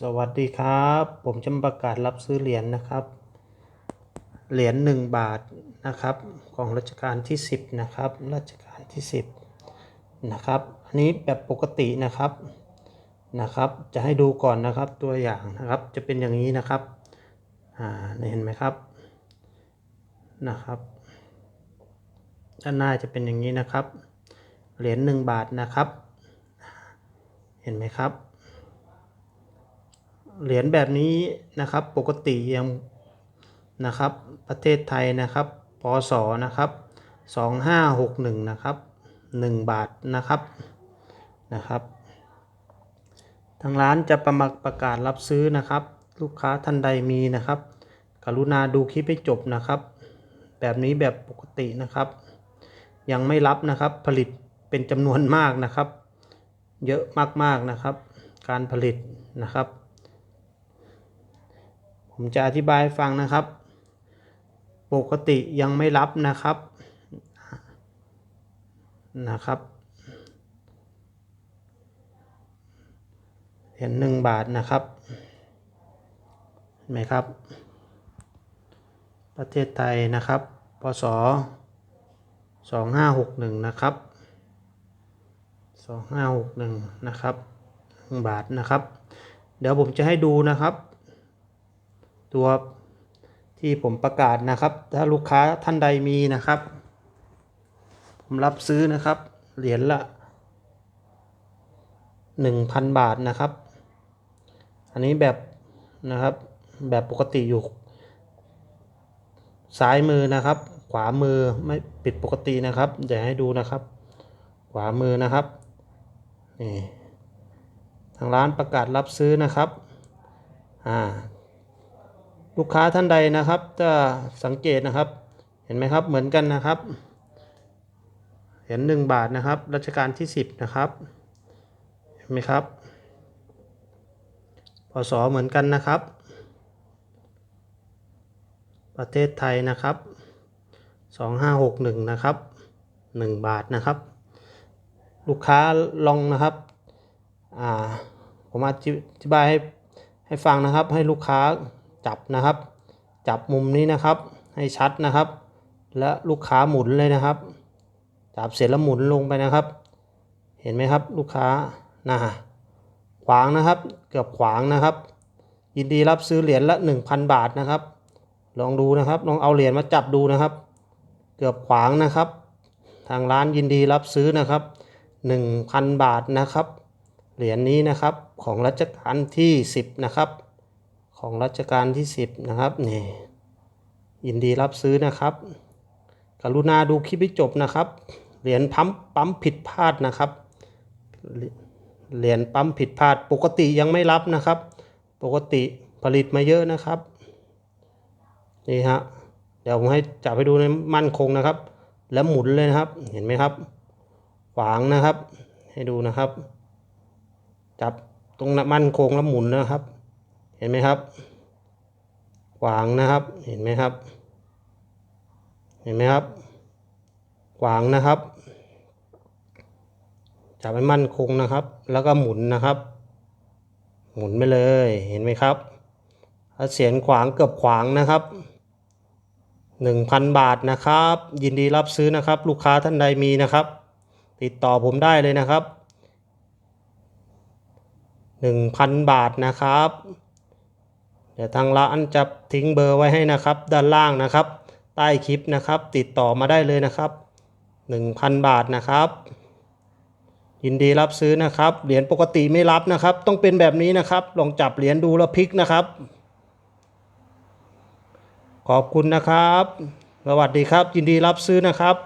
สวัสดีครับ ผมจะมาประกาศรับซื้อเหรียญนะครับ เหรียญหนึ่งบาทนะครับ ของรัชกาลที่ 10 นะครับ รัชกาลที่ 10 นะครับ อันนี้แบบปกตินะครับนะครับ จะให้ดูก่อนนะครับตัวอย่างนะครับจะเป็นอย่างนี้นะครับอ่าเห็นไหมครับนะครับ ด้านหน้าจะเป็นอย่างนี้นะครับ เหรียญหนึ่งบาทนะครับ เห็นไหมครับ เหรียญแบบนี้นะครับปกติยังนะครับประเทศไทยนะครับพศนะครับ2561นะครับ1 บาทนะครับนะครับทางร้านจะประมาประกาศรับซื้อนะครับ ลูกค้าท่านใดมีนะครับ กรุณาดูคลิปให้จบนะครับ แบบนี้แบบปกตินะครับ ยังไม่รับนะครับผลิตเป็นจำนวนมากนะครับ เยอะมากๆนะครับ การผลิตนะครับ ผมจะอธิบายฟังนะครับ ปกติยังไม่รับนะครับนะครับ เหรียญหนึ่งบาทนะครับเห็นไหมครับ ประเทศไทยนะครับ พศสองห้าหกหนึ่งนะครับสองห้าหกหนึ่งนะครับ บาทนะครับ เดี๋ยวผมจะให้ดูนะครับ ตัวที่ผมประกาศนะครับ ถ้าลูกค้าท่านใดมีนะครับ ผมรับซื้อนะครับ เหรียญละ 1,000 บาทนะครับ อันนี้แบบนะครับแบบปกติอยู่ ซ้ายมือนะครับ ขวามือไม่ปิดปกตินะครับเดี๋ยวให้ดูนะครับ ขวามือนะครับนี่ทางร้านประกาศรับซื้อนะครับอ่า ลูกค้าท่านใดนะครับจะสังเกตนะครับ เห็นไหมครับเหมือนกันนะครับ เห็นหนึ่งบาทนะครับรัชกาลที่สิบนะครับ เห็นไหมครับพศเหมือนกันนะครับ ประเทศไทยนะครับสองห้าหกหนึ่งนะครับหนึ่งบาทนะครับ ลูกค้าลองนะครับผมอธิบายให้ให้ฟังนะครับให้ลูกค้า จับนะครับ จับมุมนี้นะครับ ให้ชัดนะครับ และลูกค้าหมุนเลยนะครับ จับเสร็จแล้วหมุนลงไปนะครับ เห็นไหมครับลูกค้านะขวางนะครับ เกือบขวางนะครับ ยินดีรับซื้อเหรียญละ 1,000 บาทนะครับ ลองดูนะครับลองเอาเหรียญมาจับดูนะครับ เกือบขวางนะครับ ทางร้านยินดีรับซื้อนะครับ 1,000 บาทนะครับ เหรียญนี้นะครับของรัชกาลที่ 10 นะครับ ของรัชกาลที่ 10 นะครับนี่ยินดีรับซื้อนะครับ กรุณาดูคลิปให้จบนะครับ เหรียญปั๊มปั๊มผิดพลาดนะครับ เหรียญปั๊มผิดพลาด ปกติยังไม่รับนะครับ ปกติผลิตมาเยอะนะครับนี่ฮะเดี๋ยวผมให้จับให้ดูในมั่นคงนะครับ แล้วหมุนเลยนะครับ เห็นไหมครับขวางนะครับ ให้ดูนะครับ จับตรงมั่นคงแล้วหมุนนะครับ ห็นไหมครับขวางนะครับเห็นไหมครับ เห็นไหมครับขวางนะครับจับให้มั่นคงนะครับ แล้วก็หมุนนะครับ หมุนไปเลยเห็นไหมครับถ้าเสียงขวางเกือบขวางนะครับหนึ่งพันบาทนะครับ ยินดีรับซื้อนะครับ ลูกค้าท่านใดมีนะครับ ติดต่อผมได้เลยนะครับหนึ่งพันบาทนะครับ เดี๋ยวทางร้านจะทิ้งเบอร์ไว้ให้นะครับ ด้านล่างนะครับ ใต้คลิปนะครับ ติดต่อมาได้เลยนะครับ 1,000 บาทนะครับ ยินดีรับซื้อนะครับเหรียญปกติไม่รับนะครับ ต้องเป็นแบบนี้นะครับ ลองจับเหรียญดูแล้วพลิกนะครับ ขอบคุณนะครับ สวัสดีครับ ยินดีรับซื้อนะครับ